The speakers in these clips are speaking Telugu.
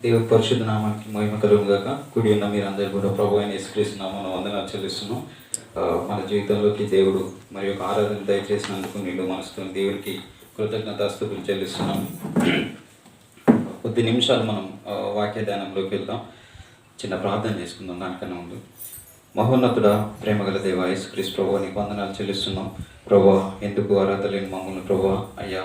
దేవుడి పరిశుద్ధ నామానికి మహిమ కలుగుగాక కుడి ఉన్న మీరు అందరు కూడా ప్రభు అయిన యేసుక్రీస్తు నామను వందనాలు చెల్లిస్తున్నాం. మన జీవితంలోకి దేవుడు మరి యొక్క ఆరాధన దయచేసినందుకు నిండు మనసుతో దేవుడికి కృతజ్ఞతాస్తుతులు చెల్లిస్తున్నాం. కొద్ది నిమిషాలు మనం ఆ, వాక్య ధ్యానంలోకి వెళ్దాం. చిన్న ప్రార్థన చేసుకుందాం దానికన్నా ముందు. మహోన్నతుడ ప్రేమగల దేవ యేసుక్రీస్ ప్రభు నీకు వందనాలు చెల్లిస్తున్నాం. ప్రభా ఎందుకు అర్హత లేని మమ్మల్ని ప్రభా అయ్యా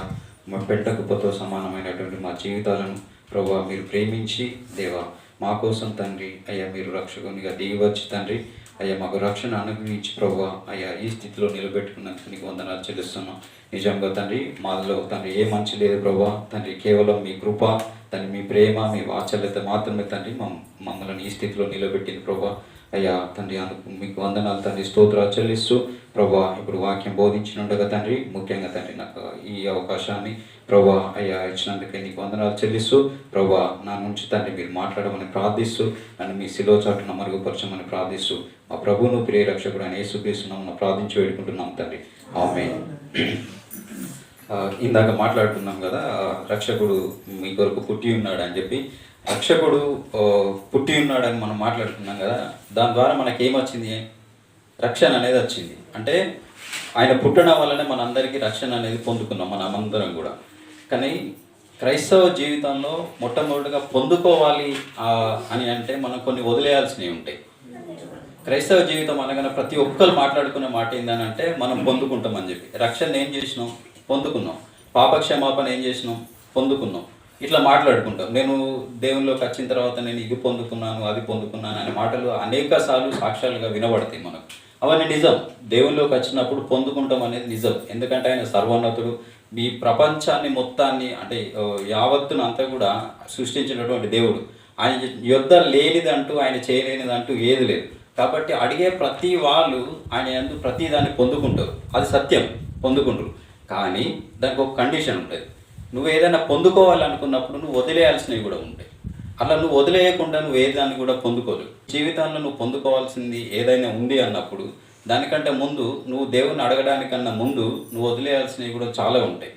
మా పెట్ట కుప్పతో సమానమైనటువంటి మా జీవితాలను ప్రభా మీరు ప్రేమించి దేవా మా కోసం తండ్రి అయ్యా మీరు రక్షకునిగా దిగివచ్చి తండ్రి అయ్యా మాకు రక్షణ అనుగ్రహించి ప్రభా అయ్యా ఈ స్థితిలో నిలబెట్టుకున్నందుకు నీకు వందనాలు చెల్లిస్తున్నాం. నిజంగా తండ్రి మాలో తండ్రి ఏ మంచి లేదు ప్రభా. తండ్రి కేవలం మీ కృప తండ్రి మీ ప్రేమ మీ వాత్సల్యత మాత్రమే తండ్రి మమ్మల్ని ఈ స్థితిలో నిలబెట్టింది ప్రభా. అయ్యా తండ్రి అందుకు మీకు వందనాలు తండ్రి స్తోత్రాలు చెల్లిస్తూ ప్రభా ఇప్పుడు వాక్యం బోధించినుండగా తండ్రి ముఖ్యంగా తండ్రి నాకు ఈ అవకాశాన్ని ప్రభా అయ్యా ఇచ్చినందుకే నీకు వందనాలు చెల్లిస్తూ ప్రభా నా నుంచి తండ్రి మీరు మాట్లాడమని ప్రార్థిస్తూ నన్ను మీ శిలో చాటున మరుగుపరచమని ప్రార్థిస్తూ మా ప్రభువును ప్రియ రక్షకుడు అని యేసుక్రీస్తున్నాము ప్రార్థించి వేడుకుంటున్నాం తండ్రి. ఆమె ఇందాక మాట్లాడుతున్నాం కదా రక్షకుడు మీ కొరకు పుట్టి ఉన్నాడు అని చెప్పి రక్షకుడు పుట్టి ఉన్నాడని మనం మాట్లాడుకున్నాం కదా దాని ద్వారా మనకి ఏమొచ్చింది రక్షణ అనేది వచ్చింది. అంటే ఆయన పుట్టడం వల్లనే మనందరికీ రక్షణ అనేది పొందుకున్నాం మన అందరం కూడా. కానీ క్రైస్తవ జీవితంలో మొట్టమొదటిగా పొందుకోవాలి అని అంటే మనం కొన్ని వదిలేయాల్సినవి ఉంటాయి. క్రైస్తవ జీవితం అనగానే ప్రతి ఒక్కరు మాట్లాడుకునే మాట ఏందని అంటే మనం పొందుకుంటాం అని చెప్పి. రక్షణ ఏం చేసినాం? పొందుకున్నాం. పాపక్షమాపణ ఏం చేసినాం? పొందుకున్నాం. ఇట్లా మాట్లాడుకుంటాం. నేను దేవునిలోకి వచ్చిన తర్వాత నేను ఇది పొందుకున్నాను అది పొందుకున్నాను అనే మాటలు అనేక సార్లు సాక్ష్యాలుగా వినబడతాయి మనకు. అవన్నీ నిజం. దేవునిలోకి వచ్చినప్పుడు పొందుకుంటాం అనేది నిజం. ఎందుకంటే ఆయన సర్వోన్నతుడు. మీ ప్రపంచాన్ని మొత్తాన్ని అంటే యావత్తును అంతా కూడా సృష్టించినటువంటి దేవుడు. ఆయన యొద్ద లేనిదంటూ ఆయన చేయలేనిదంటూ ఏది లేదు. కాబట్టి అడిగే ప్రతి వాళ్ళు ఆయన యందు ప్రతి దాన్ని పొందుకుంటారు. అది సత్యం. పొందుకుంటారు. కానీ దానికి ఒక కండిషన్ ఉంటుంది. నువ్వు ఏదైనా పొందుకోవాలనుకున్నప్పుడు నువ్వు వదిలేయాల్సినవి కూడా ఉంటాయి. అలా నువ్వు వదిలేయకుండా నువ్వు ఏ దాన్ని కూడా పొందుకోలేవు. జీవితంలో నువ్వు పొందుకోవాల్సింది ఏదైనా ఉంది అన్నప్పుడు దానికంటే ముందు నువ్వు దేవుని అడగడానికన్నా ముందు నువ్వు వదిలేయాల్సినవి కూడా చాలా ఉంటాయి.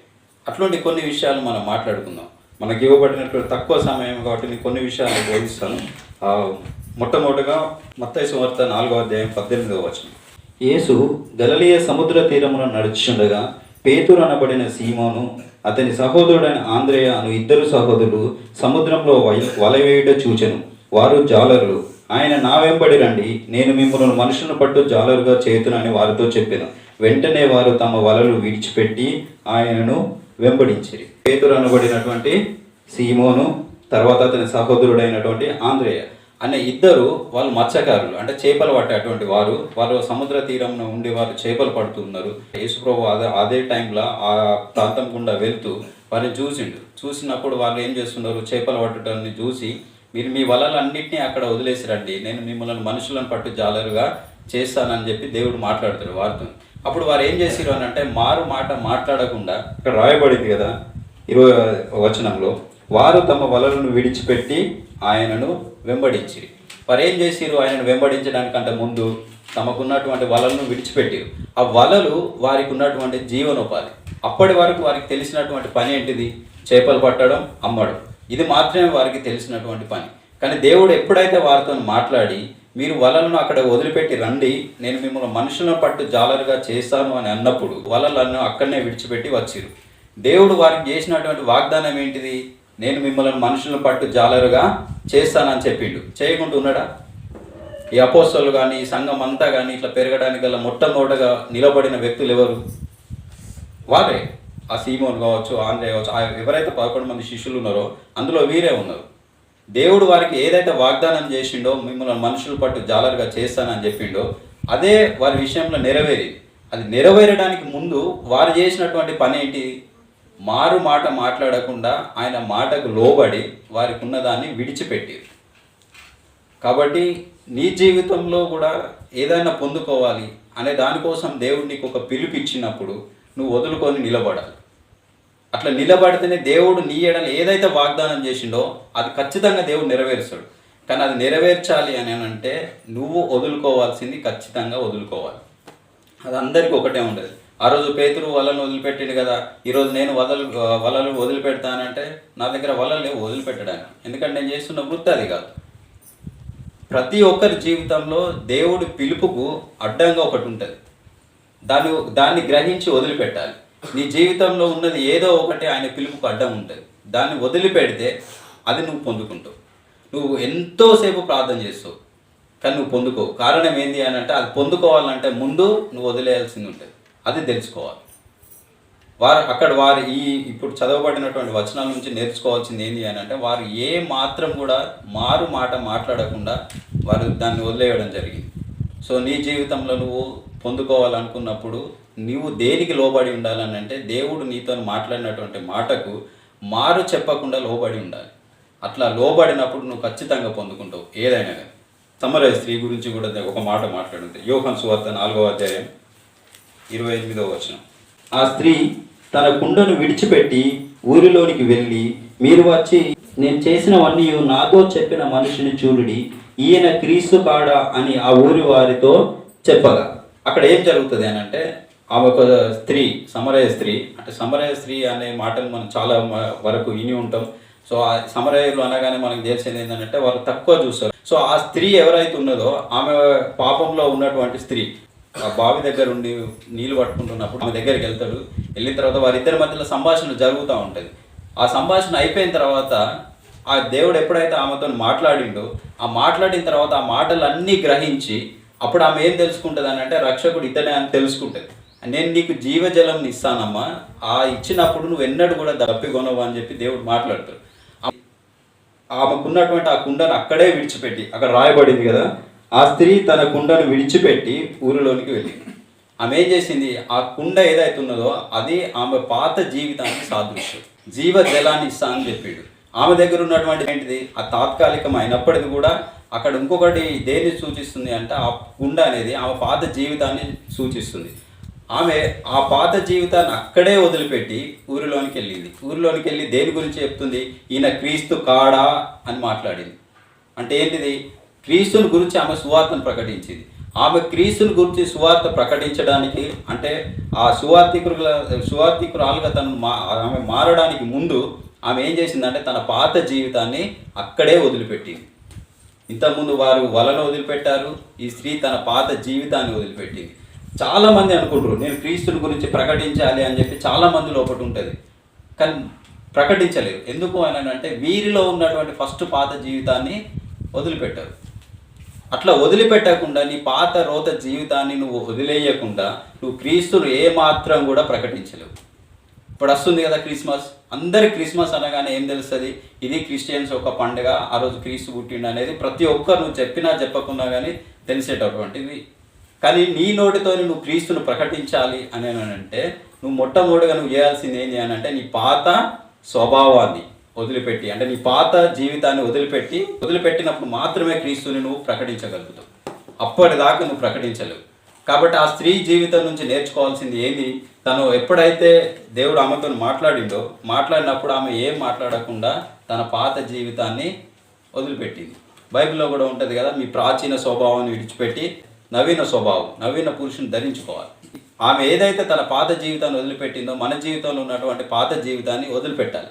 అట్లాంటి కొన్ని విషయాలు మనం మాట్లాడుకుందాం. మనకి ఇవ్వబడినటువంటి తక్కువ సమయం కాబట్టి నేను కొన్ని విషయాలు బోధిస్తాను. ఆ, మొట్టమొదటిగా మత్తయి సువార్త నాలుగో అధ్యాయం పద్దెనిమిదవ వచనం. యేసు గలలియ సముద్ర తీరమున నడుచుండగా పేతురు అనబడిన సీమోను అతని సహోదరుడైన ఆంధ్రేయ అను ఇద్దరు సహోదరులు సముద్రంలో వల- వలవేయుట చూచెను. వారు జాలరులు. ఆయన నా వెంబడి రండి నేను మిమ్మల్ని మనుషులను పట్టు జాలరుగా చేతునని వారితో చెప్పాను. వెంటనే వారు తమ వలలు విడిచిపెట్టి ఆయనను వెంబడించిరి. పేతురు అనబడినటువంటి సీమోను తర్వాత అతని సహోదరుడైనటువంటి ఆంధ్రేయ అనే ఇద్దరు వాళ్ళు మత్స్యకారులు. అంటే చేపలు పట్టేటువంటి వారు. వాళ్ళు సముద్ర తీరంలో ఉండి వారు చేపలు పడుతున్నారు. యేసుప్రభు అదే అదే టైంలో ఆ ప్రాంతం గుండా వెళ్తూ వారిని చూసిండు. చూసినప్పుడు వాళ్ళు ఏం చేస్తున్నారు? చేపలు పట్టడాన్ని చూసి మీరు మీ వలలన్నింటినీ అక్కడ వదిలేసి రండి నేను మిమ్మల్ని మనుషులను పట్టు జాలరుగా చేస్తానని చెప్పి దేవుడు మాట్లాడతాడు వారితో. అప్పుడు వారు ఏం చేసిరు అని అంటే మారు మాట మాట్లాడకుండా ఇక్కడ రాయబడింది కదా ఇరవై వచనంలో వారు తమ వలలను విడిచిపెట్టి ఆయనను వెంబడించిరి. వారు ఏం చేసిరు ఆయనను వెంబడించడానికంటే ముందు? తమకున్నటువంటి వలలను విడిచిపెట్టిరు. ఆ వలలు వారికి ఉన్నటువంటి జీవనోపాధి. అప్పటి వరకు వారికి తెలిసినటువంటి పని ఏంటిది? చేపలు పట్టడం అమ్మడం. ఇది మాత్రమే వారికి తెలిసినటువంటి పని. కానీ దేవుడు ఎప్పుడైతే వారితో మాట్లాడి మీరు వలలను అక్కడ వదిలిపెట్టి రండి నేను మిమ్మల్ని మనుషులను పట్టు జాలరుగా చేస్తాను అని అన్నప్పుడు వలలను అక్కడనే విడిచిపెట్టి వచ్చిరు. దేవుడు వారికి చేసినటువంటి వాగ్దానం ఏంటిది? నేను మిమ్మల్ని మనుషులను పట్టు జాలరుగా చేస్తానని చెప్పిండు. చేయకుండా ఉన్నాడా? ఈ అపోస్తలు కానీ ఈ సంఘం అంతా కానీ ఇట్లా పెరగడానికి గల మొట్టమొదటగా నిలబడిన వ్యక్తులు ఎవరు? వారే. ఆ సీమోన్ కావచ్చు ఆంధ్రే కావచ్చు ఎవరైతే పదకొండు మంది శిష్యులు ఉన్నారో అందులో వీరే ఉన్నారు. దేవుడు వారికి ఏదైతే వాగ్దానం చేసిండో మిమ్మల్ని మనుషులు పట్టు జాలరుగా చేస్తానని చెప్పిండో అదే వారి విషయంలో నెరవేరింది. అది నెరవేరడానికి ముందు వారు చేసినటువంటి పని ఏంటి? మారు మాట మాట్లాడకుండా ఆయన మాటకు లోబడి వారికి ఉన్నదాన్ని విడిచిపెట్టారు. కాబట్టి నీ జీవితంలో కూడా ఏదైనా పొందుకోవాలి అనే దానికోసం దేవుడు నీకు ఒక పిలుపు ఇచ్చినప్పుడు నువ్వు వదులుకొని నిలబడాలి. అట్లా నిలబడితేనే దేవుడు నీ ఎడల ఏదైతే వాగ్దానం చేసిండో అది ఖచ్చితంగా దేవుడు నెరవేరుస్తాడు. కానీ అది నెరవేర్చాలి అని అంటే నువ్వు వదులుకోవాల్సింది ఖచ్చితంగా వదులుకోవాలి. అది అందరికీ ఒకటే ఉండదు. ఆ రోజు పేతురు వలను వదిలిపెట్టిండు కదా. ఈరోజు నేను వదలు వలలు వదిలిపెడతానంటే నా దగ్గర వలలు లేవు వదిలిపెట్టడానికి. ఎందుకంటే నేను చేస్తున్న వృత్తి అది కాదు. ప్రతి ఒక్కరి జీవితంలో దేవుడి పిలుపుకు అడ్డంగా ఒకటి ఉంటుంది. దాన్ని దాన్ని గ్రహించి వదిలిపెట్టాలి. నీ జీవితంలో ఉన్నది ఏదో ఒకటి ఆయన పిలుపుకు అడ్డం ఉంటుంది. దాన్ని వదిలిపెడితే అది నువ్వు పొందుకుంటావు. నువ్వు ఎంతోసేపు ప్రార్థన చేస్తావు కానీ నువ్వు పొందుకో కారణం ఏంటి అని అంటే అది పొందుకోవాలంటే ముందు నువ్వు వదిలేయాల్సింది ఉంటుంది. అది తెలుసుకోవాలి. వారు అక్కడ వారు ఈ ఇప్పుడు చదవబడినటువంటి వచనాల నుంచి నేర్చుకోవాల్సింది ఏంటి అని అంటే వారు ఏ మాత్రం కూడా మారు మాట మాట్లాడకుండా వారు దాన్ని వదిలేయడం జరిగింది. సో నీ జీవితంలో నువ్వు పొందుకోవాలనుకున్నప్పుడు నువ్వు దేనికి లోబడి ఉండాలని అంటే దేవుడు నీతో మాట్లాడినటువంటి మాటకు మారు చెప్పకుండా లోబడి ఉండాలి. అట్లా లోబడినప్పుడు నువ్వు ఖచ్చితంగా పొందుకుంటావు. ఏదైనా కానీ. సమరయ స్త్రీ గురించి కూడా ఒక మాట మాట్లాడుతుంది యోహన్ సువార్త నాలుగవ అధ్యాయం ఇరవై ఎనిమిదవ వచనం. ఆ స్త్రీ తన కుండను విడిచిపెట్టి ఊరిలోనికి వెళ్ళి మీరు వచ్చి నేను చేసినవన్నీ నాతో చెప్పిన మనిషిని చూడుడి ఈయన క్రీస్తు కాడా అని ఆ ఊరి వారితో చెప్పగా. అక్కడ ఏం జరుగుతుంది అని అంటే ఆమె ఒక స్త్రీ సమరయ స్త్రీ అంటే సమరయ స్త్రీ అనే మాటలు మనం చాలా వరకు విని ఉంటాం. సో ఆ సమరయులు అనగానే మనకు తెలిసింది ఏంటంటే వాళ్ళు తక్కువ చూస్తారు. సో ఆ స్త్రీ ఎవరైతే ఉన్నదో ఆమె పాపంలో ఉన్నటువంటి స్త్రీ ఆ బావి దగ్గర ఉండి నీళ్ళు పట్టుకుంటున్నప్పుడు ఆమె దగ్గరికి వెళ్తాడు. వెళ్ళిన తర్వాత వారిద్దరి మధ్యలో సంభాషణ జరుగుతూ ఉంటుంది. ఆ సంభాషణ అయిపోయిన తర్వాత ఆ దేవుడు ఎప్పుడైతే ఆమెతో మాట్లాడిండో ఆ మాట్లాడిన తర్వాత ఆ మాటలన్నీ గ్రహించి అప్పుడు ఆమె ఏం తెలుసుకుంటుంది అని అంటే రక్షకుడు ఇతనే అని తెలుసుకుంటుంది. నేను నీకు జీవజలం ఇస్తానమ్మా. ఆ ఇచ్చినప్పుడు నువ్వు ఎన్నడూ కూడా దప్పికొనవు అని చెప్పి దేవుడు మాట్లాడతాడు. ఆమెకున్నటువంటి ఆ కుండను అక్కడే విడిచిపెట్టి అక్కడ రాయబడింది కదా ఆ స్త్రీ తన కుండను విడిచిపెట్టి ఊరిలోనికి వెళ్ళింది. ఆమె ఏం చేసింది? ఆ కుండ ఏదైతే ఉన్నదో అది ఆమె పాత జీవితానికి సాదృశ్యం. జీవ జలాన్ని ఇస్తా అని చెప్పాడు. ఆమె దగ్గర ఉన్నటువంటి ఏంటిది? ఆ తాత్కాలికం అయినప్పటికీ కూడా అక్కడ ఇంకొకటి దేన్ని సూచిస్తుంది అంటే ఆ కుండ అనేది ఆమె పాత జీవితాన్ని సూచిస్తుంది. ఆమె ఆ పాత జీవితాన్ని అక్కడే వదిలిపెట్టి ఊరిలోనికి వెళ్ళింది. ఊరిలోనికి వెళ్ళి దేని గురించి చెప్తుంది? ఈయన క్రీస్తు కాడా అని మాట్లాడింది. అంటే ఏంటిది? క్రీస్తుని గురించి ఆమె సువార్తను ప్రకటించింది. ఆమె క్రీస్తుని గురించి సువార్త ప్రకటించడానికి అంటే ఆ సువార్థికుల సువార్థికురాలుగా తను మా ఆమె మారడానికి ముందు ఆమె ఏం చేసిందంటే తన పాత జీవితాన్ని అక్కడే వదిలిపెట్టింది. ఇంతకుముందు వారు వలను వదిలిపెట్టారు ఈ స్త్రీ తన పాత జీవితాన్ని వదిలిపెట్టింది. చాలామంది అనుకుంటారు నేను క్రీస్తుని గురించి ప్రకటించాలి అని చెప్పి చాలా మంది లోపల ఉంటుంది. కానీ ప్రకటించలేరు ఎందుకు అని అంటే వీరిలో ఉన్నటువంటి ఫస్ట్ పాత జీవితాన్ని వదిలిపెట్టారు. అట్లా వదిలిపెట్టకుండా నీ పాత రోత జీవితాన్ని నువ్వు వదిలేయకుండా నువ్వు క్రీస్తును ఏమాత్రం కూడా ప్రకటించలేవు. ఇప్పుడు వస్తుంది కదా క్రిస్మస్. అందరి క్రిస్మస్ అనగానే ఏం తెలుస్తుంది? ఇది క్రిస్టియన్స్ ఒక పండుగ ఆ రోజు క్రీస్తు పుట్టిండు అనేది ప్రతి ఒక్కరు నువ్వు చెప్పినా చెప్పకున్నా కానీ తెలిసేటటువంటిది. కానీ నీ నోటితో నువ్వు క్రీస్తును ప్రకటించాలి అని అంటే నువ్వు మొట్టమొదటిగా నువ్వు చేయాల్సింది ఏంటి అని అంటే నీ పాత స్వభావాన్ని. వదిలిపెట్టి అంటే నీ పాత జీవితాన్ని వదిలిపెట్టి వదిలిపెట్టినప్పుడు మాత్రమే క్రీస్తుని నువ్వు ప్రకటించగలుగుతావు. అప్పటిదాకా నువ్వు ప్రకటించలేవు. కాబట్టి ఆ స్త్రీ జీవితం నుంచి నేర్చుకోవాల్సింది ఏంది? తను ఎప్పుడైతే దేవుడు ఆమెతో మాట్లాడిండో మాట్లాడినప్పుడు ఆమె ఏం మాట్లాడకుండా తన పాత జీవితాన్ని వదిలిపెట్టింది. బైబిల్లో కూడా ఉంటుంది కదా మీ ప్రాచీన స్వభావాన్ని విడిచిపెట్టి నవీన స్వభావం నవీన పురుషుని ధరించుకోవాలి. ఆమె ఏదైతే తన పాత జీవితాన్ని వదిలిపెట్టిందో మన జీవితంలో ఉన్నటువంటి పాత జీవితాన్ని వదిలిపెట్టాలి.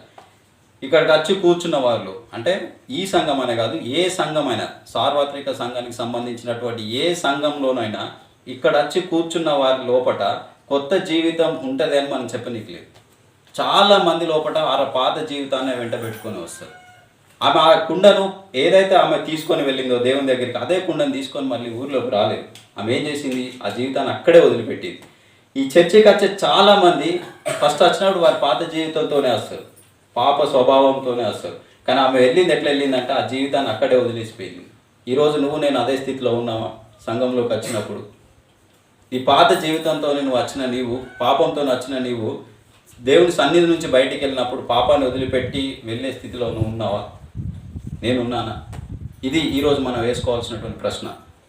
ఇక్కడికి వచ్చి కూర్చున్న వాళ్ళు అంటే ఈ సంఘం అనే కాదు ఏ సంఘమైనా సార్వత్రిక సంఘానికి సంబంధించినటువంటి ఏ సంఘంలోనైనా ఇక్కడ వచ్చి కూర్చున్న వారి లోపట కొత్త జీవితం ఉంటుంది అని మనం చెప్పనీకి లేదు. చాలా మంది లోపల ఆ పాత జీవితాన్ని వెంట పెట్టుకొని వస్తారు. ఆమె ఆ కుండను ఏదైతే ఆమె తీసుకొని వెళ్ళిందో దేవుని దగ్గరికి అదే కుండను తీసుకొని మళ్ళీ ఊర్లోకి రాలేదు. ఆమె ఏం చేసింది? ఆ జీవితాన్ని అక్కడే వదిలిపెట్టింది. ఈ చర్చికి వచ్చే చాలా మంది ఫస్ట్ వచ్చినప్పుడు వారి పాత జీవితంతోనే వస్తారు. పాప స్వభావంతోనే వస్తారు. కానీ ఆమె వెళ్ళింది ఎట్లా వెళ్ళిందంటే ఆ జీవితాన్ని అక్కడే వదిలేసిపోయింది. ఈరోజు నువ్వు నేను అదే స్థితిలో ఉన్నావా సంఘంలోకి వచ్చినప్పుడు? నీ పాత జీవితంతో నువ్వు వచ్చిన నీవు పాపంతో వచ్చిన నీవు దేవుని సన్నిధి నుంచి బయటికి వెళ్ళినప్పుడు పాపాన్ని వదిలిపెట్టి వెళ్ళే స్థితిలో నువ్వు ఉన్నావా? నేనున్నానా? ఇది ఈరోజు మనం వేసుకోవాల్సినటువంటి ప్రశ్న.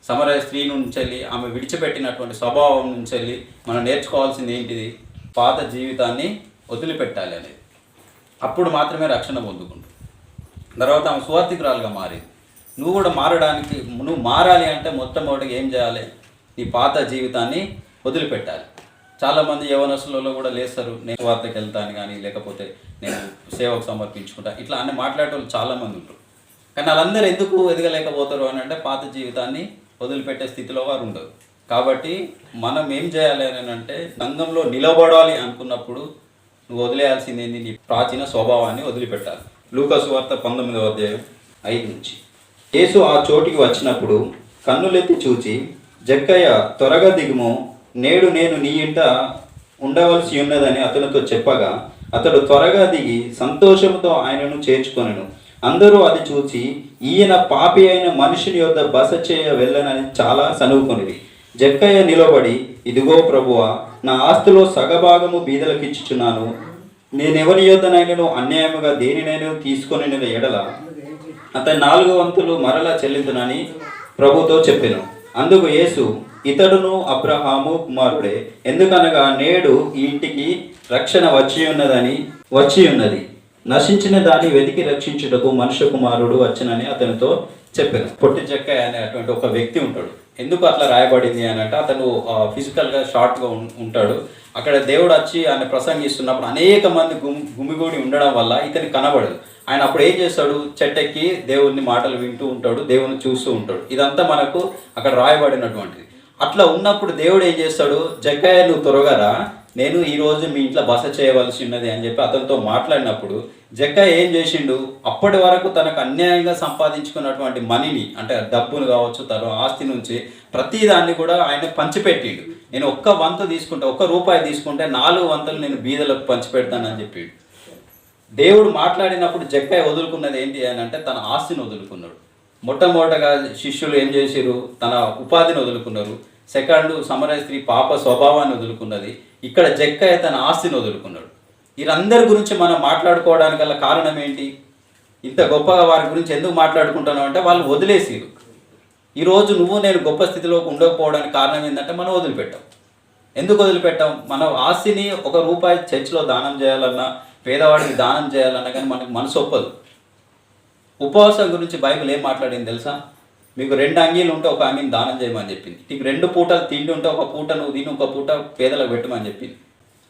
సమరయ స్త్రీ నుంచి వెళ్ళి ఆమె విడిచిపెట్టినటువంటి స్వభావం నుంచి వెళ్ళి మనం నేర్చుకోవాల్సింది ఏంటిది? పాత జీవితాన్ని వదిలిపెట్టాలి అనేది. అప్పుడు మాత్రమే రక్షణ పొందుకుంటాం తర్వాత ఆమె సువార్థికురాలుగా మారింది. నువ్వు కూడా మారడానికి నువ్వు మారాలి అంటే మొట్టమొదటిగా ఏం చేయాలి? నీ పాత జీవితాన్ని వదిలిపెట్టాలి. చాలామంది యవనస్తులలో కూడా లేస్తారు నేను వార్తకి వెళ్తాను కానీ లేకపోతే నేను సేవకు సమర్పించుకుంటా. ఇట్లా అన్ని మాట్లాడేవాళ్ళు చాలామంది ఉంటారు. కానీ వాళ్ళందరూ ఎందుకు ఎదగలేకపోతారు అని అంటే పాత జీవితాన్ని వదిలిపెట్టే స్థితిలో వారు ఉండరు. కాబట్టి మనం ఏం చేయాలి అని అంటే సంఘంలో నిలబడాలి అనుకున్నప్పుడు నువ్వు వదిలేయాల్సింది ఏంది? నీ ప్రాచీన స్వభావాన్ని వదిలిపెట్టాలి. లూకసు వార్త పంతొమ్మిదవ అధ్యాయం ఐదు నుంచి. యేసు ఆ చోటికి వచ్చినప్పుడు కన్నులెత్తి చూచి జక్కయ్య త్వరగా దిగుము. నేడు నేను నీ ఇంట ఉండవలసి ఉన్నదని అతనితో చెప్పగా అతడు త్వరగా దిగి సంతోషంతో ఆయనను చేర్చుకొనెను. అందరూ అది చూసి ఈయన పాపి అయిన మనుషుని యొద్ద బస చేయ వెళ్ళనని చాలా సనువుకొనిది జక్కయ్య నిలబడి ఇదిగో ప్రభువా నా ఆస్తిలో సగభాగము బీదలకిచ్చుచున్నాను. నేనెవరి యొద్దనైనను అన్యాయముగా దేనినైనా తీసుకొని ఎడల? అతని నాలుగు వంతులు మరలా చెల్లించునని ప్రభుతో చెప్పాను. అందుకు యేసు ఇతడును అబ్రహాము కుమారుడే ఎందుకనగా నేడు ఈ ఇంటికి రక్షణ వచ్చి ఉన్నదని వచ్చి ఉన్నది నశించిన దాన్ని వెతికి రక్షించుటకు మనుష్య కుమారుడు వచ్చినని అతనితో చెప్పాను. పొట్టి చెక్క అనే అటువంటి ఒక వ్యక్తి ఉంటాడు. ఎందుకు అట్లా రాయబడింది అని అంటే అతను ఫిజికల్గా షార్ట్గా ఉంటాడు. అక్కడ దేవుడు వచ్చి ఆయన ప్రసంగిస్తున్నప్పుడు అనేక మంది గుమ్ గుమిగూడి ఉండడం వల్ల ఇతను కనబడదు. ఆయన అప్పుడు ఏం చేస్తాడు? చెట్టెక్కి దేవుని మాటలు వింటూ ఉంటాడు దేవుని చూస్తూ ఉంటాడు. ఇదంతా మనకు అక్కడ రాయబడినటువంటిది. అట్లా ఉన్నప్పుడు దేవుడు ఏం చేస్తాడు? జగ్గయ్య నువ్వు త్వరగా రా. నేను ఈరోజు మీ ఇంట్లో బస చేయవలసి ఉన్నది అని చెప్పి అతనితో మాట్లాడినప్పుడు జక్క ఏం చేసిండు? అప్పటి వరకు తనకు అన్యాయంగా సంపాదించుకున్నటువంటి మనీని అంటే డబ్బును కావచ్చు తన ఆస్తి నుంచి ప్రతిదాన్ని కూడా ఆయన పంచిపెట్టిండు. నేను ఒక్క వంతు తీసుకుంటే ఒక్క రూపాయి తీసుకుంటే నాలుగు వంతులు నేను బీదలకు పంచిపెడతానని చెప్పిండు. దేవుడు మాట్లాడినప్పుడు జక్కయ్య వదులుకున్నది ఏంటి అని అంటే తన ఆస్తిని వదులుకున్నాడు. మొట్టమొదటగా శిష్యులు ఏం చేశారు తన ఉపాధిని వదులుకున్నారు. సెకండ్ సమరయ స్త్రీ పాప స్వభావాన్ని వదులుకున్నది. ఇక్కడ జక్కయ్య తన ఆస్తిని వదులుకున్నాడు. వీరందరి గురించి మనం మాట్లాడుకోవడానికి గల కారణం ఏంటి? ఇంత గొప్పగా వారి గురించి ఎందుకు మాట్లాడుకుంటున్నాం అంటే వాళ్ళు వదిలేసిరు. ఈరోజు నువ్వు నేను గొప్ప స్థితిలోకి ఉండకపోవడానికి కారణం ఏంటంటే మనం వదిలిపెట్టాం. ఎందుకు వదిలిపెట్టాం? మన ఆస్తిని ఒక రూపాయి చర్చిలో దానం చేయాలన్నా పేదవాడికి దానం చేయాలన్నా కానీ మనకు మనసు ఒప్పదు. ఉపవాసం గురించి బైబిల్ ఏం మాట్లాడింది తెలుసా? మీకు రెండు అంగీలు ఉంటే ఒక అంగీని దానం చేయమని చెప్పింది. నీకు రెండు పూటలు తిండి ఉంటే ఒక పూట నువ్వు తిని ఒక పూట పేదలకు పెట్టమని చెప్పింది.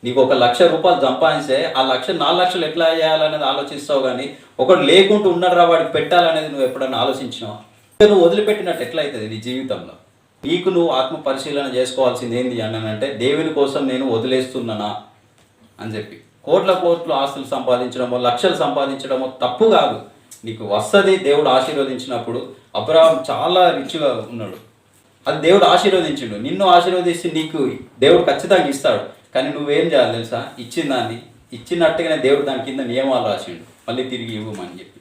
నీకు ఒక లక్ష రూపాయలు సంపాదిస్తే ఆ లక్ష నాలుగు లక్షలు ఎట్లా చేయాలనేది ఆలోచిస్తావు కానీ ఒకడు లేకుంటూ ఉన్నాడు రా వాడికి పెట్టాలనేది నువ్వు ఎప్పుడైనా ఆలోచించినావా? నువ్వు వదిలిపెట్టినట్టు ఎట్లయితుంది నీ జీవితంలో? నీకు నువ్వు ఆత్మ పరిశీలన చేసుకోవాల్సింది ఏంది అని అంటే దేవుని కోసం నేను వదిలేస్తున్నానా అని చెప్పి. కోట్ల కోట్లు ఆస్తులు సంపాదించడమో లక్షలు సంపాదించడమో తప్పు కాదు. నీకు వస్తుంది దేవుడు ఆశీర్వదించినప్పుడు అబ్రహాం చాలా రిచ్గా ఉన్నాడు. అది దేవుడు ఆశీర్వదించిండు. నిన్ను ఆశీర్వదిస్తే నీకు దేవుడు ఖచ్చితంగా ఇస్తాడు. కానీ నువ్వేం చేయాలి తెలుసా? ఇచ్చిన దాన్ని ఇచ్చినట్టుగానే దేవుడు దాని కింద నియమాలు రాసిండు. మళ్ళీ తిరిగి ఇవ్వమని చెప్పి.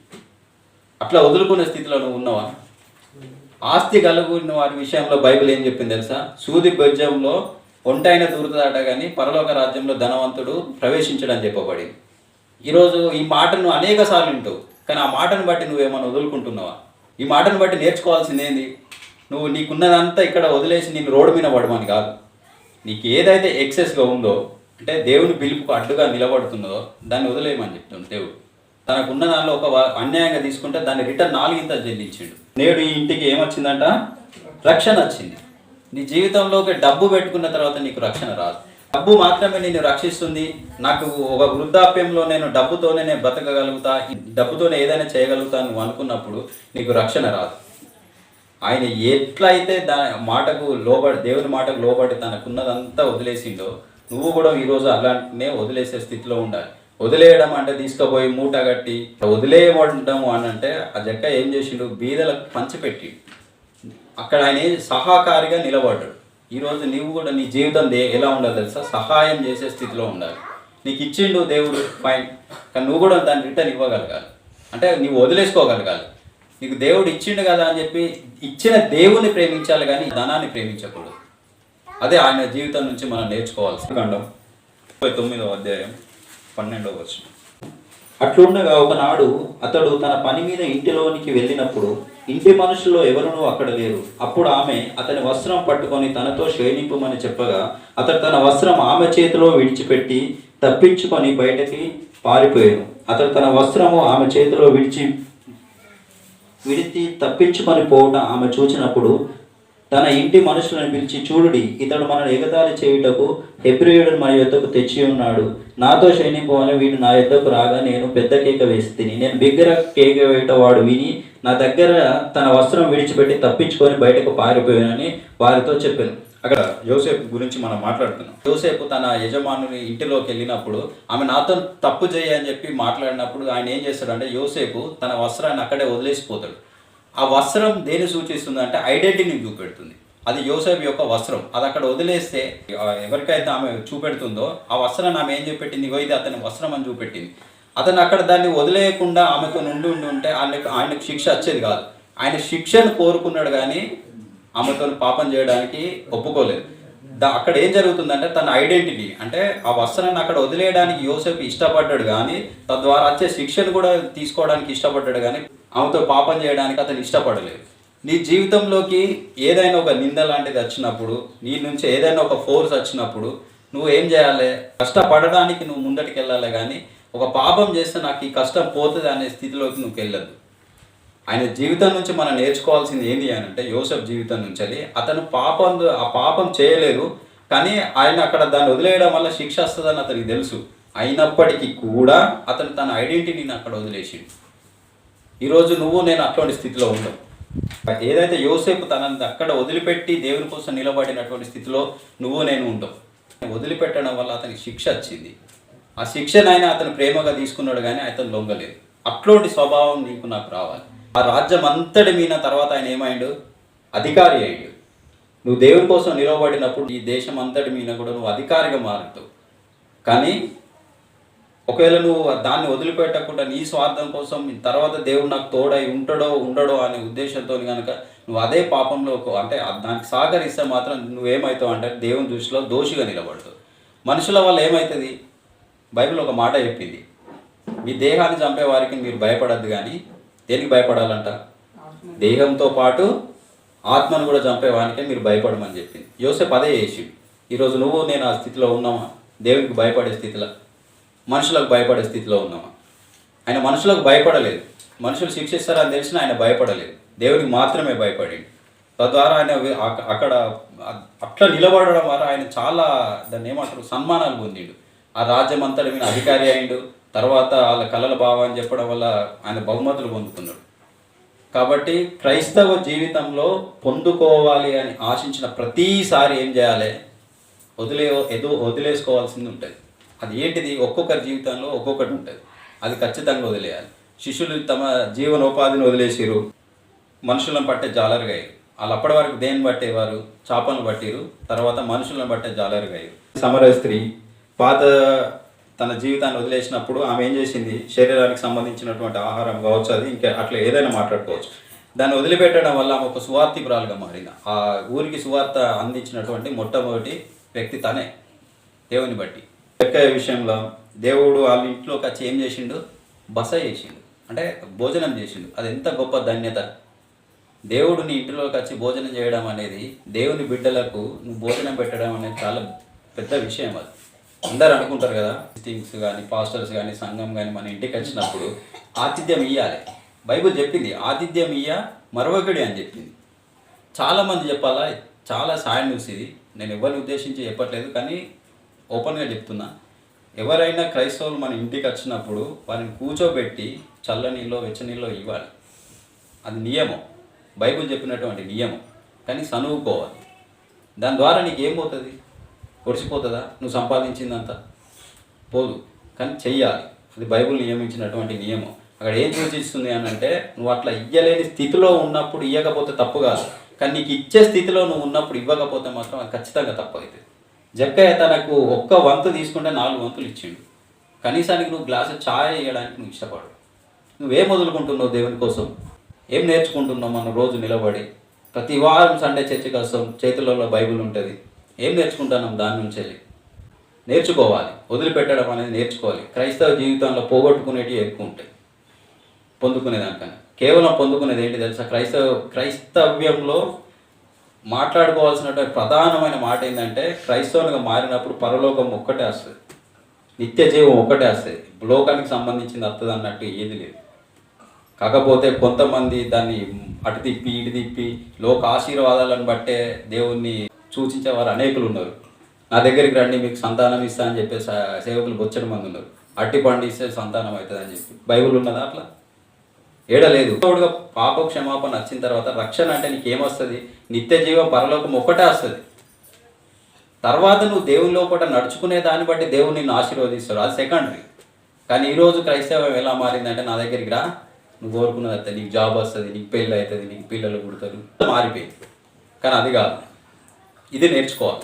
అట్లా వదులుకునే స్థితిలో నువ్వు ఉన్నావా? ఆస్తి కలుగున్న వారి విషయంలో బైబిల్ ఏం చెప్పింది తెలుసా? సూది బొజ్జంలో ఒంటైన దూరుతాడట కానీ పరలోక రాజ్యంలో ధనవంతుడు ప్రవేశించడం చెప్పబడింది. ఈరోజు ఈ మాటను అనేక సార్లు వింటావు. కానీ ఆ మాటను బట్టి నువ్వేమైనా వదులుకుంటున్నావా? ఈ మాటను బట్టి నేర్చుకోవాల్సింది ఏంది నువ్వు నీకున్నదంతా ఇక్కడ వదిలేసి నేను రోడ్డు మీద పడమని కాదు. నీకు ఏదైతే ఎక్సెస్గా ఉందో అంటే దేవుని పిలుపుకు అడ్డుగా నిలబడుతున్నదో దాన్ని వదిలేయమని చెప్తుంది దేవుడు. తనకు ఉన్న దానిలో ఒక అన్యాయంగా తీసుకుంటే దాన్ని రిటర్న్ నాలుగింత చెల్లించిండు. నేడు ఈ ఇంటికి ఏమొచ్చిందంట? రక్షణ వచ్చింది. నీ జీవితంలోకి డబ్బు పెట్టుకున్న తర్వాత నీకు రక్షణ రాదు. డబ్బు మాత్రమే నేను రక్షిస్తుంది. నాకు ఒక వృద్ధాప్యంలో నేను డబ్బుతోనే నేను బ్రతకగలుగుతా. డబ్బుతోనే ఏదైనా చేయగలుగుతా నువ్వు అనుకున్నప్పుడు నీకు రక్షణ రాదు. ఆయన ఎట్లయితే దా మాటకు లోబడి దేవుని మాటకు లోబడి తనకున్నదంతా వదిలేసిండో నువ్వు కూడా ఈరోజు అలాంటినే వదిలేసే స్థితిలో ఉండాలి. వదిలేయడం అంటే తీసుకుపోయి మూట కట్టి వదిలేయడం అని అంటే ఆ జక్క ఏం చేసిండు? బీదలకు పంచిపెట్టి అక్కడ ఆయన సహాకారిగా నిలబడ్డాడు. ఈరోజు నీవు కూడా నీ జీవితం దే- ఎలా ఉండాలి తెలుసా? సహాయం చేసే స్థితిలో ఉండాలి. నీకు ఇచ్చిండు దేవుడు ఫైన్ కానీ నువ్వు కూడా దాన్ని రిటర్న్ ఇవ్వగలగాలి. అంటే నీవు వదిలేసుకోగలగాలి. నీకు దేవుడు ఇచ్చిండు కదా అని చెప్పి ఇచ్చిన దేవుని ప్రేమించాలి కానీ ధనాన్ని ప్రేమించకూడదు. అదే ఆయన జీవితం నుంచి మనం నేర్చుకోవాల్సి ఖండం ముప్పై తొమ్మిదవ అధ్యాయం పన్నెండవ వచ్చిన అట్లుండగా ఒకనాడు అతడు తన పని మీద ఇంటిలోనికి వెళ్ళినప్పుడు ఇంటి మనుషుల్లో ఎవరునూ అక్కడ లేరు. అప్పుడు ఆమె అతని వస్త్రం పట్టుకొని తనతో శ్రేణింపమని చెప్పగా అతడు తన వస్త్రం ఆమె చేతిలో విడిచిపెట్టి తప్పించుకొని బయటకి పారిపోయాను అతడు తన వస్త్రము ఆమె చేతిలో విడిచి విడిచి తప్పించుకొని పోవడం ఆమె చూచినప్పుడు తన ఇంటి మనుషులను పిలిచి చూడుడి ఇతడు మనల్ని ఎగతాళి చేయుటకు హెబ్రియుడు మన యొద్దకు తెచ్చి ఉన్నాడు. నాతో శయనిపోవాలి వీడు నా యొద్దకు రాగా నేను పెద్ద కేక వేసి తిని నేను బిగ్గర కేక వేయట వాడు విని నా దగ్గర తన వస్త్రం విడిచిపెట్టి తప్పించుకొని బయటకు పారిపోయానని వారితో చెప్పాను. అక్కడ యోసేపు గురించి మనం మాట్లాడుతున్నాం. యోసేపు తన యజమానుని ఇంటిలోకి వెళ్ళినప్పుడు ఆమె నాతో తప్పు చేయి అని చెప్పి మాట్లాడినప్పుడు ఆయన ఏం చేస్తాడంటే యోసేపు తన వస్త్రాన్ని అక్కడే వదిలేసిపోతాడు. ఆ వస్త్రం దేని సూచిస్తుంది అంటే ఐడెంటిటీని చూపెడుతుంది. అది యోసేపు యొక్క వస్త్రం. అది అక్కడ వదిలేస్తే ఎవరికైతే ఆమె చూపెడుతుందో ఆ వస్త్రాన్ని ఆమె ఏం చూపెట్టింది? ఇగో ఇది అతని వస్త్రం అని చూపెట్టింది. అతను అక్కడ దాన్ని వదిలేయకుండా ఆమెతో నుండి ఉండి ఉంటే ఆయనకు ఆయనకు శిక్ష వచ్చేది కాదు. ఆయన శిక్షను కోరుకున్నాడు కానీ ఆమెతో పాపం చేయడానికి ఒప్పుకోలేదు. దా అక్కడ ఏం జరుగుతుందంటే తన ఐడెంటిటీ అంటే ఆ వస్త్రాన్ని అక్కడ వదిలేయడానికి యోసేపు ఇష్టపడ్డాడు కానీ తద్వారా వచ్చే శిక్షను కూడా తీసుకోవడానికి ఇష్టపడ్డాడు కానీ ఆమెతో పాపం చేయడానికి అతను ఇష్టపడలేదు. నీ జీవితంలోకి ఏదైనా ఒక నింద లాంటిది వచ్చినప్పుడు నీ నుంచి ఏదైనా ఒక ఫోర్స్ వచ్చినప్పుడు నువ్వు ఏం చేయాలి? కష్టపడడానికి నువ్వు ముందటికి వెళ్ళాలి కానీ ఒక పాపం చేస్తే నాకు ఈ కష్టం పోతుంది అనే స్థితిలోకి నువ్వు వెళ్ళదు ఆయన జీవితం నుంచి మనం నేర్చుకోవాల్సింది ఏంటి అని అంటే యోసఫ్ జీవితం నుంచి అది అతను పాపం ఆ పాపం చేయలేదు కానీ ఆయన అక్కడ దాన్ని వదిలేయడం వల్ల శిక్ష వస్తుందని అతనికి తెలుసు. అయినప్పటికీ కూడా అతను తన ఐడెంటిటీని అక్కడ వదిలేసిండు. ఈరోజు నువ్వు నేను అటువంటి స్థితిలో ఉండవు ఏదైతే యోసేపు తనని అక్కడ వదిలిపెట్టి దేవుని కోసం నిలబడినటువంటి స్థితిలో నువ్వు నేను ఉండవు వదిలిపెట్టడం వల్ల అతనికి శిక్ష వచ్చింది. ఆ శిక్షనైనా అతను ప్రేమగా తీసుకున్నాడు కానీ అతను లొంగలేదు. అట్లాంటి స్వభావం నీకు నాకు రావాలి. ఆ రాజ్యం అంతటి మీద తర్వాత ఆయన ఏమైండు? అధికారి అయ్యాడు. నువ్వు దేవుని కోసం నిలబడినప్పుడు ఈ దేశం అంతటి మీద కూడా నువ్వు అధికారిగా మారుతావు. కానీ ఒకవేళ నువ్వు దాన్ని వదిలిపెట్టకుండా నీ స్వార్థం కోసం తర్వాత దేవుడు నాకు తోడై ఉంటాడో ఉండడో అనే ఉద్దేశంతో కనుక నువ్వు అదే పాపంలో అంటే దానికి సహకరిస్తే మాత్రం నువ్వేమవుతావు అంటే దేవుని దృష్టిలో దోషిగా నిలబడతావు. మనుషుల వల్ల ఏమవుతుంది బైబిల్ ఒక మాట చెప్పింది. మీ దేహాన్ని చంపే వారికి మీరు భయపడద్దు కానీ దేనికి భయపడాలంట? దేహంతో పాటు ఆత్మను కూడా చంపే వారికి మీరు భయపడమని చెప్పింది. యోసేపు అదే చేసి ఈరోజు నువ్వు నేను ఆ స్థితిలో ఉన్నామా? దేవునికి భయపడే స్థితిలో. మనుషులకు భయపడే స్థితిలో ఉన్నామా ఆయన మనుషులకు భయపడలేదు. మనుషులు శిక్షిస్తారని తెలిసిన ఆయన భయపడలేదు. దేవునికి మాత్రమే భయపడి తద్వారా ఆయన అక్కడ అట్లా నిలబడడం ద్వారా ఆయన చాలా దాన్ని ఏమంటారు సన్మానాలు పొందిండు. ఆ రాజ్యం అంతటి మీద అధికారి అయిండు. తర్వాత వాళ్ళ కళల భావం చెప్పడం వల్ల ఆయన బహుమతులు పొందుతున్నాడు కాబట్టి క్రైస్తవ జీవితంలో పొందుకోవాలి అని ఆశించిన ప్రతిసారి ఏం చేయాలి? వదిలే ఎదు వదిలేసుకోవాల్సింది ఉంటుంది. అది ఏంటిది? ఒక్కొక్కరి జీవితంలో ఒక్కొక్కటి ఉంటుంది. అది ఖచ్చితంగా వదిలేయాలి. శిష్యులు తమ జీవనోపాధిని వదిలేసిరు. మనుషులను పట్టే జాలరుగా అయ్యారు. వాళ్ళు అప్పటి వరకు దేన్ని పట్టేవారు చేపలను పట్టిరు తర్వాత మనుషులను పట్టే జాలరుగా అయ్యారు. సమర స్త్రీ పాత తన జీవితాన్ని వదిలేసినప్పుడు ఆమె ఏం చేసింది? శరీరానికి సంబంధించినటువంటి ఆహారం కావచ్చు అది ఇంకా అట్లా ఏదైనా మాట్లాడుకోవచ్చు. దాన్ని వదిలిపెట్టడం వల్ల ఆమె ఒక సువార్థిపురాలుగా మారింది. ఆ ఊరికి సువార్త అందించినటువంటి మొట్టమొదటి వ్యక్తి తనే దేవుని బట్టి. లెక్క విషయంలో దేవుడు వాళ్ళ ఇంట్లోకి వచ్చి ఏం చేసిండు? బస చేసిండు. అంటే భోజనం చేసిండు. అది ఎంత గొప్ప ధన్యత. దేవుడు నీ ఇంటిలోకి వచ్చి భోజనం చేయడం అనేది దేవుని బిడ్డలకు నువ్వు భోజనం పెట్టడం అనేది చాలా పెద్ద విషయం అది. అందరు అనుకుంటారు కదా థింగ్స్ కానీ పాస్టర్స్ కానీ సంఘం కానీ మన ఇంటికి వచ్చినప్పుడు ఆతిథ్యం ఇయ్యాలి. బైబిల్ చెప్పింది ఆతిథ్యం ఇయ్య మరొకడి అని చెప్పింది. చాలామంది చెప్పాలా? చాలా సాయం చూసి ఇది నేను ఎవరిని ఉద్దేశించి చెప్పట్లేదు కానీ ఓపెన్గా చెప్తున్నా. ఎవరైనా క్రైస్తవులు మన ఇంటికి వచ్చినప్పుడు వారిని కూర్చోబెట్టి చల్ల నీళ్ళో వెచ్చ నీళ్ళో ఇవ్వాలి. అది నియమం. బైబిల్ చెప్పినటువంటి నియమం. కానీ సనువుకోవాలి. దాని ద్వారా నీకు ఏమవుతుంది పొడిచిపోతుందా నువ్వు సంపాదించిందంతా? పోదు. కానీ చెయ్యాలి. అది బైబిల్ నియమించినటువంటి నియమం. అక్కడ ఏం సూచిస్తుంది అని అంటే నువ్వు అట్లా ఇయ్యలేని స్థితిలో ఉన్నప్పుడు ఇవ్వకపోతే తప్పు కాదు. కానీ నీకు ఇచ్చే స్థితిలో నువ్వు ఉన్నప్పుడు ఇవ్వకపోతే మాత్రం అది ఖచ్చితంగా తప్పు అవుతుంది. జక్కయ్య తనకు ఒక్క వంతు తీసుకుంటే నాలుగు వంతులు ఇచ్చిండు. కనీసానికి నువ్వు గ్లాసు ఛాయ్ వేయడానికి నువ్వు ఇష్టపడు నువ్వేం వదులుకుంటున్నావు దేవుని కోసం? ఏం నేర్చుకుంటున్నావు మనం రోజు నిలబడి? ప్రతి వారం సండే చర్చి వస్తాం చేతులలో బైబిల్ ఉంటుంది. ఏం నేర్చుకుంటున్నాం దాని నుంచి వెళ్ళి? నేర్చుకోవాలి. వదిలిపెట్టడం అనేది నేర్చుకోవాలి. క్రైస్తవ జీవితంలో పోగొట్టుకునేటివి ఎక్కువ ఉంటాయి. పొందుకునేదానికన్నా. కేవలం పొందుకునేది ఏంటి తెలుసా? క్రైస్తవ క్రైస్తవ్యంలో మాట్లాడుకోవాల్సినటువంటి ప్రధానమైన మాట ఏంటంటే క్రైస్తవులుగా మారినప్పుడు పరలోకం ఒక్కటే వస్తుంది. నిత్య జీవం ఒక్కటే వస్తుంది. లోకానికి సంబంధించింది వస్తుంది అన్నట్టు ఏది లేదు. కాకపోతే కొంతమంది దాన్ని అటు తిప్పి ఇటు తిప్పి లోక ఆశీర్వాదాలను బట్టే దేవుణ్ణి సూచించే వారు అనేకులు ఉన్నారు. నా దగ్గరికి రండి మీకు సంతానం ఇస్తా అని చెప్పే సేవకులు బొచ్చడి మంది ఉన్నారు. అట్టి పండిస్తే సంతానం అవుతుంది అని చెప్పి. బైబుల్ ఉన్నదా అట్లా? ఏడలేదు. తోడుగా పాప క్షమాపణ వచ్చిన తర్వాత రక్షణ అంటే నీకేమొస్తుంది? నిత్య జీవం పరలోకం ఒక్కటే వస్తుంది. తర్వాత నువ్వు దేవుని లోపల నడుచుకునే దాన్ని బట్టి దేవుడు నిన్ను ఆశీర్వదిస్తాడు. అది సెకండరీ కానీ ఈరోజు క్రైస్తవం ఎలా మారిందంటే నా దగ్గరికి రా. నువ్వు కోరుకున్నది అయితే నీకు జాబ్ వస్తుంది నీకు పెళ్ళి అవుతుంది నీకు పిల్లలు పుడతారు. మారిపోయింది. కానీ అది కాదు. ఇది నేర్చుకోవాలి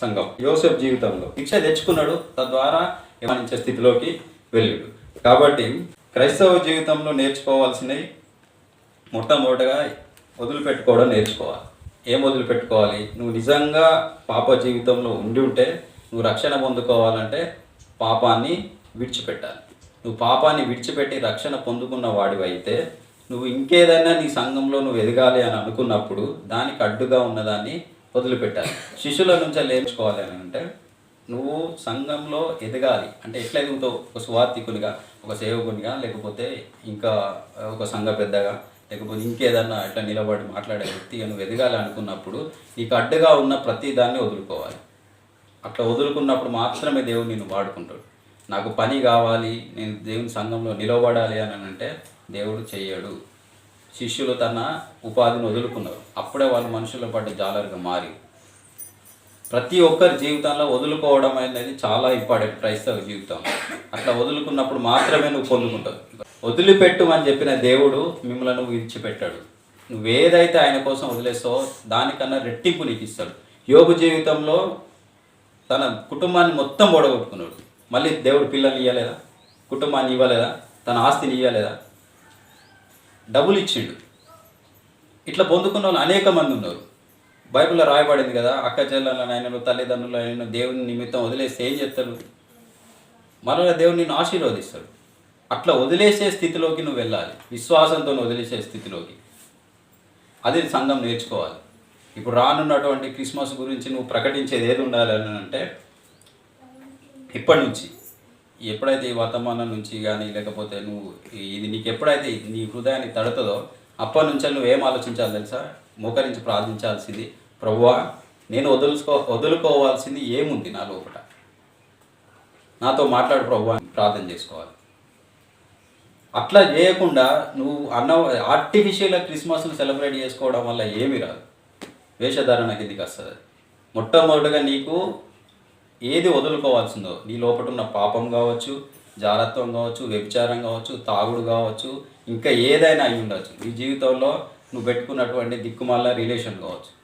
సంఘం. యోసెఫ్ జీవితంలో. శిక్ష తెచ్చుకున్నాడు. తద్వారా ఏమనించే స్థితిలోకి వెళ్ళాడు. కాబట్టి క్రైస్తవ జీవితంలో నేర్చుకోవాల్సినవి మొట్టమొదటగా వదిలిపెట్టుకోవడం నేర్చుకోవాలి. ఏం వదిలిపెట్టుకోవాలి? నువ్వు నిజంగా పాప జీవితంలో ఉండి ఉంటే నువ్వు రక్షణ పొందుకోవాలంటే పాపాన్ని విడిచిపెట్టాలి. నువ్వు పాపాన్ని విడిచిపెట్టి రక్షణ పొందుకున్న వాడివైతే నువ్వు ఇంకేదైనా నీ సంఘంలో నువ్వు ఎదగాలి అని అనుకున్నప్పుడు దానికి అడ్డుగా ఉన్నదాన్ని వదిలిపెట్టాలి. శిష్యుల నుంచి నేర్చుకోవాలి అని అంటే నువ్వు సంఘంలో ఎదగాలి. అంటే ఎట్లా ఎదుగుతావు? ఒక సువార్థికునిగా ఒక సేవకునిగా లేకపోతే ఇంకా ఒక సంఘ పెద్దగా లేకపోతే ఇంకేదన్నా ఇట్లా నిలబడి మాట్లాడే వ్యక్తిగా నువ్వు ఎదగాలి అనుకున్నప్పుడు నీకు అడ్డుగా ఉన్న ప్రతి దాన్ని వదులుకోవాలి. అట్లా వదులుకున్నప్పుడు మాత్రమే దేవుడు నేను వాడుకుంటాడు. నాకు పని కావాలి నేను దేవుని సంఘంలో నిలబడాలి అని అంటే దేవుడు చేయడు శిష్యులు తన ఉపాధిని వదులుకున్నారు. అప్పుడే వాళ్ళు మనుషుల పడ్డ జాలరుగా మారి ప్రతి ఒక్కరి జీవితంలో వదులుకోవడం అనేది చాలా ఇంపార్టెంట్ క్రైస్తవ జీవితం. అట్లా వదులుకున్నప్పుడు మాత్రమే నువ్వు పొందుకుంటావు. వదిలిపెట్టు అని చెప్పిన దేవుడు మిమ్మల్ని నువ్వు ఏదైతే ఆయన కోసం వదిలేస్తావో దానికన్నా రెట్టింపు నీకు ఇస్తాడు. యోగు జీవితంలో తన కుటుంబాన్ని మొత్తం ఓడగొట్టుకున్నాడు. మళ్ళీ దేవుడు పిల్లల్ని ఇవ్వలేదా కుటుంబాన్ని ఇవ్వలేదా? తన ఆస్తిని ఇవ్వలేదా డబ్బులు ఇచ్చిండు. ఇట్లా పొందుకున్న వాళ్ళు అనేక మంది ఉన్నారు. బైబిల్లో రాయబడింది కదా అక్క చెల్లెలనైనా తల్లిదండ్రులైన దేవుని నిమిత్తం వదిలేస్తే ఏం చేస్తారు? మరలా దేవుడు నిన్ను ఆశీర్వదిస్తాడు. అట్లా వదిలేసే స్థితిలోకి నువ్వు వెళ్ళాలి. విశ్వాసంతో వదిలేసే స్థితిలోకి. అది సంఘం నేర్చుకోవాలి. ఇప్పుడు రానున్నటువంటి క్రిస్మస్ గురించి నువ్వు ప్రకటించేది ఏది ఉండాలి అని అంటే ఇప్పటి నుంచి ఎప్పుడైతే ఈ వర్తమానం నుంచి కానీ లేకపోతే నువ్వు ఇది నీకు ఎప్పుడైతే నీ హృదయాన్ని తడుతుందో అప్పటి నుంచి నువ్వు ఏం ఆలోచించాలి తెలుసా? మోకరించి ప్రార్థించాల్సింది ప్రభువా నేను వదులుకో వదులుకోవాల్సింది ఏముంది నా లోపల నాతో మాట్లాడు ప్రభు అని ప్రార్థన చేసుకోవాలి. అట్లా చేయకుండా నువ్వు అన్న ఆర్టిఫిషియల్గా క్రిస్మస్ను సెలబ్రేట్ చేసుకోవడం వల్ల ఏమీ రాదు. వేషధారణ కిందికి వస్తుంది. మొట్టమొదటిగా నీకు ఏది వదులుకోవాల్సిందో నీ లోపల ఉన్న పాపం కావచ్చు జారత్వం కావచ్చు వ్యభిచారం కావచ్చు తాగుడు కావచ్చు ఇంకా ఏదైనా అయి ఉండవచ్చు నీ జీవితంలో నువ్వు పెట్టుకున్నటువంటి దిక్కుమాల రిలేషన్ కావచ్చు.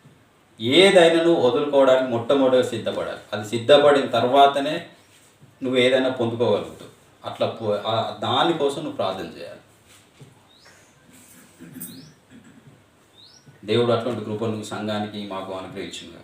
ఏదైనా నువ్వు వదులుకోవడానికి మొట్టమొదటిగా సిద్ధపడాలి. అది సిద్ధపడిన తర్వాతనే నువ్వు ఏదైనా పొందుకోగలుగుతావు. అట్లా పో- దానికోసం నువ్వు ప్రార్థన చేయాలి. దేవుడు అటువంటి కృపను సంఘానికి మాకు అనుగ్రహించింది